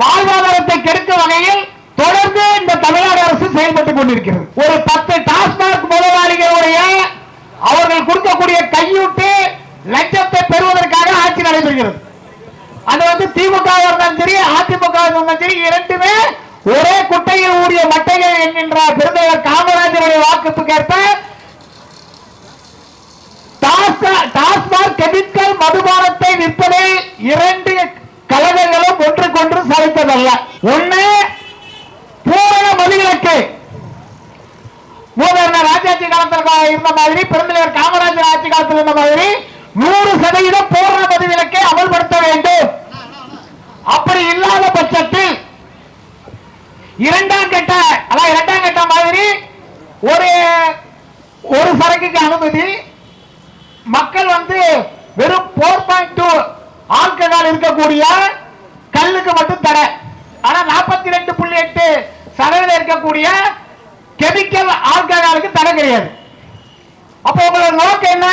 வாழ்வாதாரத்தை கெடுக்கும் வகையில் தொடர்ந்து இந்த தமிழ்நாடு அரசு செயல்பட்டுக் கொண்டிருக்கிறது. ஒரு பத்து டாஸ்மாக் முதலாளிகளுடைய அவர்கள் கொடுக்கக்கூடிய கையூட்டு லட்சத்தை பெறுவதற்காக ஆட்சி நடைபெறுகிறது. அது வந்து திமுக இருந்தாலும் சரி அதிமுக இருந்தாலும் சரி இரண்டுமே ஒரே குட்டையில் ஊடிய மட்டைகள் என்கின்ற பெருந்தலைவர் காமராஜருடைய வாக்குப்புக்கேற்ப டாஸ்மாக் கெமிக்கல் மதுபானத்தை விற்பனை இரண்டு கழகங்களும் ஒன்றுக்கொன்று சளைத்ததல்ல ஒண்ணு பூரண மதுவிலக்கு மூதறிஞர் ராஜாட்சி காலத்தில் இருந்த மாதிரி பெருந்தலைவர் காமராஜர் ஆட்சி காலத்தில் இருந்த மாதிரி நூறு சதவீதம் பூரண மதுவிலக்கை அமல்படுத்த வேண்டும். அப்படி இல்லாத பட்சத்தில் இரண்டாம் கட்ட அதாவது இரண்டாம் கட்ட மாதிரி ஒரு ஒரு சரக்குக்கு அனுமதி. மக்கள் வந்து வெறும் போர் பாயிண்ட் டூ ஆல்கஹால் இருக்கக்கூடிய கல்லுக்கு மட்டும் தர. ஆனா நாற்பத்தி ரெண்டு புள்ளி எட்டு சதவீதம் இருக்கக்கூடிய கெமிக்கல் ஆல்கஹாலுக்கு தடை கிடையாது. அப்போ உங்களோட நோக்கம் என்ன?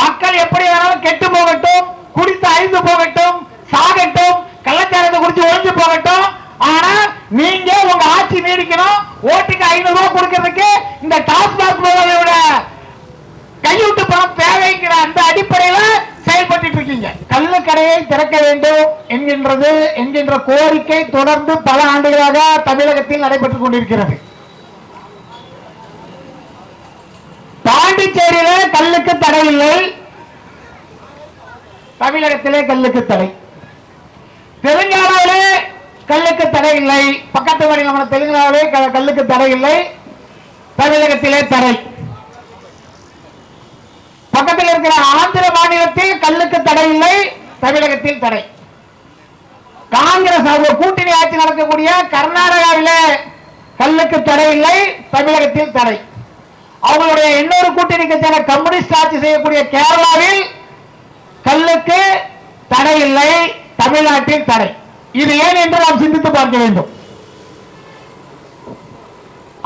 மக்கள் எப்படி வேணாலும் கெட்டு போகட்டும் குடித்து அழிந்து போகட்டும் சாகட்டும் கள்ளச்சாரத்தை குடிச்சு ஒழிஞ்சு போகட்டும். ஆனா நீங்க உங்க ஆட்சி நீடிக்கணும் ஓட்டுக்கு ஐநூறு ரூபாய் கொடுக்கறதுக்கு இந்த டாஸ்மாக் முதலோட கையூட்டு பணம் தேவைங்கிற அந்த அடிப்படையில செயல்பட்டு இருக்கீங்க. கள்ளு கடையை திறக்க வேண்டும் என்கின்றது என்கின்ற கோரிக்கை தொடர்ந்து பல ஆண்டுகளாக தமிழகத்தில் நடைபெற்றுக் கொண்டிருக்கிறது. பாண்டிச்சேரியில கல்லுக்கு தடை இல்லை. தமிழகத்திலே கல்லுக்கு தடை. தெலுங்கானாவிலே கல்லுக்கு தடை இல்லை. பக்கத்து மாநிலமான தெலுங்கானாவிலே க- கல்லுக்கு தடை இல்லை. தமிழகத்திலே தடை. பக்கத்தில் இருக்கிற ஆந்திர மாநிலத்தில் கல்லுக்கு தடை இல்லை. தமிழகத்தில் தடை. காங்கிரஸ் கூட்டணி ஆட்சி நடக்கக்கூடிய கர்நாடகாவிலே கல்லுக்கு தடை இல்லை. தமிழகத்தில் தடை. அவங்களுடைய இன்னொரு கூட்டணி கட்சியான கம்யூனிஸ்ட் ஆட்சி செய்யக்கூடிய கேரளாவில் கல்லுக்கு தடை இல்லை தமிழ்நாட்டில் தடை. இது ஏன் என்று நாம் சிந்தித்து பார்க்க வேண்டும்.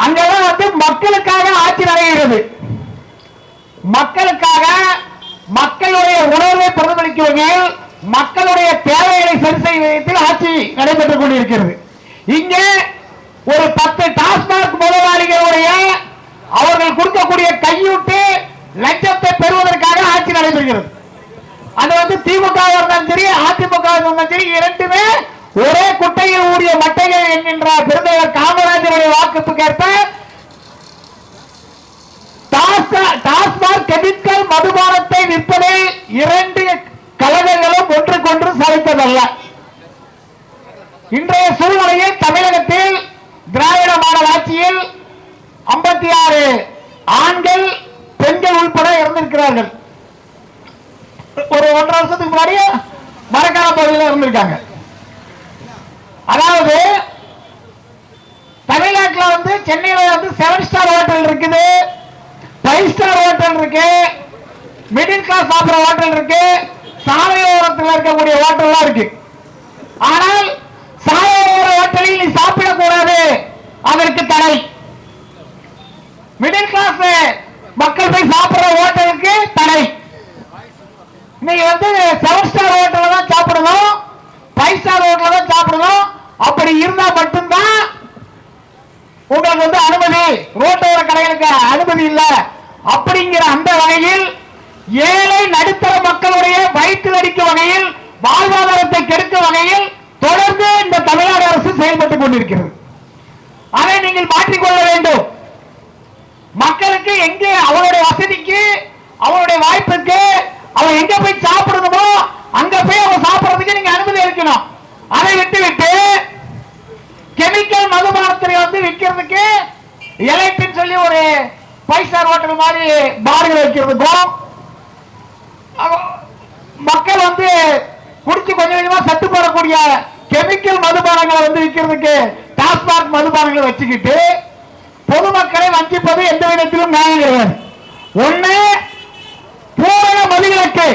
அங்கெல்லாம் வந்து மக்களுக்காக ஆட்சி நடைகிறது மக்களுக்காக மக்களுடைய உணர்வை பிரதிபலிக்கும் வகையில் மக்களுடைய தேவைகளை சரி செய்யும் விதத்தில் ஆட்சி நடைபெற்றுக் கொண்டிருக்கிறது. இங்கே ஒரு பத்து டாஸ்மாக் முதலாளிகளுடைய அவர்கள் கொடுக்கக்கூடிய கையூட்டு லட்சத்தை பெறுவதற்காக ஆட்சி நடைபெறுகிறது. அது வந்து திமுக இருந்தாலும் சரி அதிமுக இருந்தாலும் சரி இரண்டுமே ஒரே குட்டையில் ஊடிய மட்டைகள் என்கின்ற பெருந்தலைவர் காமராஜருடைய வாக்குப்புக்கேற்ப டாஸ்மா- டாஸ்மாக் கெமிக்கல் மதுபானத்தை விற்பனை இரண்டு கழகங்களும் ஒன்றுக்கொன்று சளைத்ததல்ல இன்றைய சூழ்நிலையில் தமிழகத்தில் திராவிட மாடல் ஆட்சியில் ஐம்பத்தி ஆறு ஆண்கள் பெண்கள் உள்பட இறந்திருக்கிறார்கள். ஒரு ஒன்றரை வருஷத்துக்கு முன்னாடியே மரக்கால பகுதியில் இருந்திருக்காங்க அதாவது தமிழ்நாட்டில் வந்து சென்னையில் வந்து செவன் ஸ்டார் ஹோட்டல் இருக்குது ஃபைவ் ஸ்டார் ஹோட்டல் இருக்கு மிடில் கிளாஸ் சாப்பிட்ற ஹோட்டல் இருக்கு சாலையோரத்தில் இருக்கக்கூடிய ஹோட்டல்லாம் இருக்கு. ஆனால் சாலையோர ஹோட்டலில் நீ சாப்பிடக்கூடாது. அதற்கு தடை. மிடில் கிளாஸ் மக்கள் போய் சாப்பிடுற ஹோட்டலுக்கு தடை. இன்னைக்கு வந்து செவன் ஸ்டார் ஹோட்டல்ல தான் சாப்பிடணும். ஃபைவ் ஸ்டார் ஹோட்டல்ல தான் சாப்பிடணும். அப்படி இருந்தா மட்டும்தான் உங்களுக்கு வந்து அனுமதி. ரோட்டோர கடைகளுக்கு அனுமதி இல்லை. அப்படிங்கிற அந்த வகையில் ஏழை நடுத்தர மக்களுடைய வயிற்றில் அடிக்கும் வகையில் வாழ்வாதாரத்தை கெடுக்கும் வகையில் தொடர்ந்து இந்த தமிழ்நாடு அரசு செயல்பட்டுக் கொண்டிருக்கிறது. அதை நீங்கள் மாற்றிக்கொள்ள வேண்டும். மக்களுக்கு எங்கே அவருடைய வசதிக்கு அவருடைய வாய்ப்புக்கு அவன் எங்க போய் சாப்பிடணுமோ அங்க போய் அவன் சாப்பிடறதுக்கு நீங்க அனுமதி இருக்கணும் அதை விட்டு விட்டு கெமிக்கல் மதுபானத்தை வந்து விற்கிறதுக்கு இழைப்புன்னு சொல்லி ஒரு ஃபைவ் ஸ்டார் ஹோட்டல் மாதிரி பார்கள் வைக்கிறதுக்கும் மக்கள் வந்து குடிச்சு கொஞ்சம் கொஞ்சமா சத்து போடக்கூடிய கெமிக்கல் மதுபானங்களை வந்து விற்கிறதுக்கு டாஸ்மாக் மதுபானங்களை வச்சுக்கிட்டு பொதுமக்களை வஞ்சிப்பது எந்த விதத்திலும் நியாயம் கிடையாது ஒண்ணு பூரண மதுவிலக்கு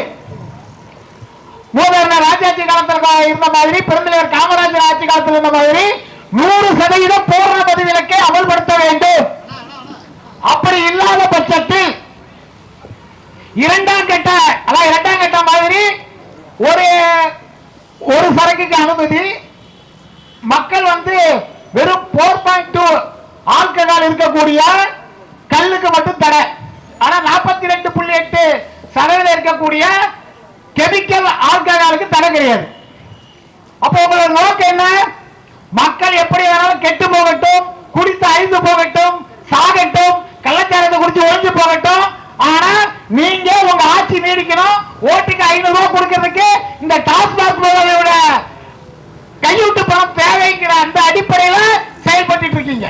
மூதறிஞர் ராஜாட்சி காலத்தில் இருந்த மாதிரி பெருந்தலைவர் காமராஜர் ஆட்சி காலத்தில் இருந்த மாதிரி நூறு சதவீதம் பூரண மதுவிலக்கை அமல்படுத்த வேண்டும். அப்படி இல்லாத பட்சத்தில் இரண்டாம் கட்ட அதாவது இரண்டாம் கட்ட மாதிரி ஒரு ஒரு சரக்குக்கு அனுமதி. மக்கள் வந்து வெறும் ஆல்கஹால் இருக்கக்கூடிய கல்லுக்கு மட்டும் தடை ஆனா நாற்பத்தி ரெண்டு புள்ளி எட்டு சதவீதம் இருக்கக்கூடிய கெமிக்கல் ஆல்கஹாலுக்கு தடை கிடையாது. அப்ப உங்களோட நோக்கம் என்ன? மக்கள் எப்படி வேணாலும் கெட்டு போகட்டும் குடித்து அழிந்து போகட்டும் சாகட்டும் கள்ளச்சாரத்தை குடிச்சு ஒழிஞ்சு போகட்டும். ஆனா நீங்க உங்க ஆட்சி நீடிக்கணும் ஓட்டுக்கு ஐநூறு ரூபாய் கொடுக்கறதுக்கு இந்த டாஸ்மாக் முதலோட கையூட்டு பணம் தேவைங்கிற அந்த அடிப்படையில செயல்பட்டு இருக்கீங்க.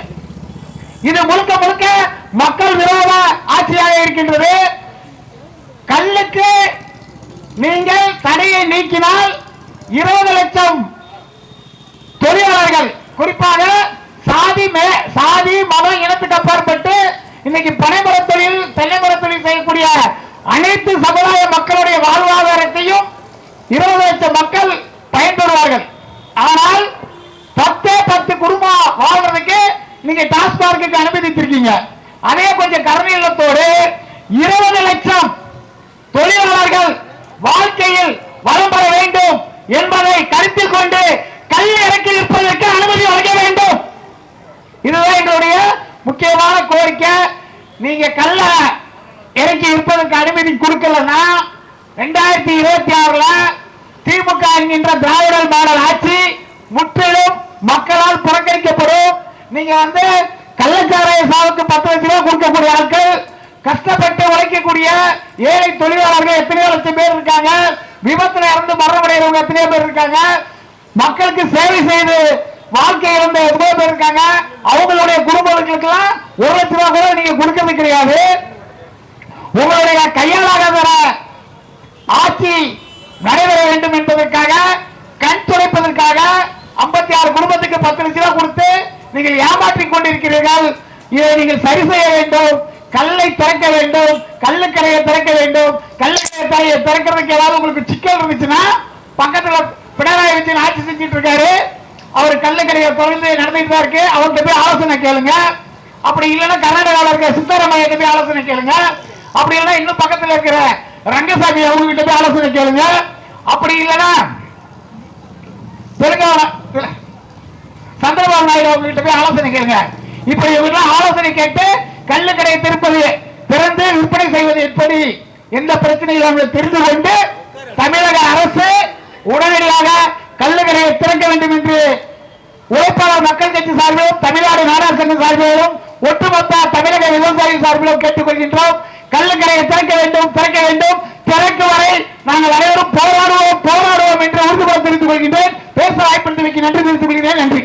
இது முழுக்க முழுக்க மக்கள் விரோத ஆட்சியாக இருக்கின்றது. கல்லுக்கு நீங்கள் தடையை நீக்கினால் இருபது லட்சம் தொழிலாளர்கள் குறிப்பாக சாதி மே- சாதி மத இனத்துக்கு அப்பாற்பட்டு இன்னைக்கு பனைமர தொழில் தென்னைமர தொழில் செய்யக்கூடிய அனைத்து சமுதாய மக்களுடைய வாழ்வாதாரத்தையும் இருபது லட்சம் மக்கள் பயன்பெறுவார்கள். ஆனால் பத்தே பத்து குடும்பம் வாழ்றதுக்கு நீங்க டாஸ்மார்க்கு அனுமதித்திருக்கீங்க. அதே கொஞ்சம் கருணையில்லத்தோடு இருபது லட்சம் தொழிலாளர்கள் வாழ்க்கையில் வளம் பெற வேண்டும் என்பதை கருத்தில் கொண்டு கல் இறக்கி இருப்பதற்கு அனுமதி வழங்க வேண்டும். இதுதான் எங்களுடைய முக்கியமான கோரிக்கை. நீங்க கல்ல இறக்கி இருப்பதற்கு அனுமதி கொடுக்கலன்னா ரெண்டாயிரத்தி இருபத்தி ஆறுல திமுக என்கின்ற திராவிடர் மாடல் ஆட்சி முற்றிலும் மக்களால் புறக்கணி நீங்க வந்து கள்ளச்சாராய சாவுக்கு பத்து லட்சம் ரூபாய் கொடுக்கக்கூடிய ஆட்கள் கஷ்டப்பட்டு உழைக்கக்கூடிய ஏழை தொழிலாளர்கள் எத்தனையோ லட்சம் பேர் இருக்காங்க. விபத்துல இறந்து மரணமடைகிறவங்க எத்தனையோ பேர் இருக்காங்க. மக்களுக்கு சேவை செய்து வாழ்க்கை இழந்த எவ்வளவு பேர் இருக்காங்க. அவங்களுடைய குடும்பங்களுக்கு எல்லாம் ஒரு லட்சம் ரூபாய் கூட நீங்க கொடுக்கறது கிடையாது. உங்களுடைய கையாளாக ஆட்சி நடைபெற வேண்டும் என்பதற்காக கண் துடைப்பதற்காக 56 ஆறு குடும்பத்துக்கு பத்து நீங்கள் ஏமாற்றிக் கொண்டிருக்கிறீர்கள். இதை நீங்கள் சரி செய்ய வேண்டும். கல்லை திறக்க வேண்டும். கல்லுக்கரையை திறக்க வேண்டும். கல்லுக்கரையை திறக்கிறதுக்கு ஏதாவது உங்களுக்கு சிக்கல் இருந்துச்சுன்னா பக்கத்துல பினராயி விஜயன் ஆட்சி செஞ்சுட்டு இருக்காரு. அவர் கல்லுக்கரையை தொடர்ந்து நடந்துட்டு தான் இருக்கு. அவர்கிட்ட போய் ஆலோசனை கேளுங்க. அப்படி இல்லைன்னா கர்நாடகாவில் இருக்கிற சித்தராமையிட்ட போய் ஆலோசனை கேளுங்க. அப்படி இல்லைன்னா இன்னும் பக்கத்துல இருக்கிற ரங்கசாமி அவங்க கிட்ட போய் ஆலோசனை கேளுங்க. அப்படி இல்லைன்னா தெலுங்கானா இல்ல, நாயுடு போய் ஆலோசனை கேளுங்க. இப்படி ஆலோசனை கேட்டு கள்ளு கடையை திருப்பது திறந்து விற்பனை செய்வது எப்படி? எந்த பிரச்சனையும் அவங்க தெரிந்து கொண்டு தமிழக அரசு உடனடியாக கள்ளு கடையை திறக்க வேண்டும் என்று உழைப்பாளர் மக்கள் கட்சி சார்பிலும் தமிழ்நாடு நாடார் சங்க சார்பிலும் ஒட்டுமொத்த தமிழக விவசாயி சார்பிலும் கேட்டுக்கொள்கின்றோம். கள்ளுக்கரையை திறக்க வேண்டும் திறக்க வேண்டும். திறக்கும் வரை நாங்கள் அனைவரும் போராடுவோம் போராடுவோம் என்று உறுதிபட தெரிந்து கொள்கின்றேன். பேச வாய்ப்பு நன்றி தெரிவித்துக் கொள்கிறேன். நன்றி.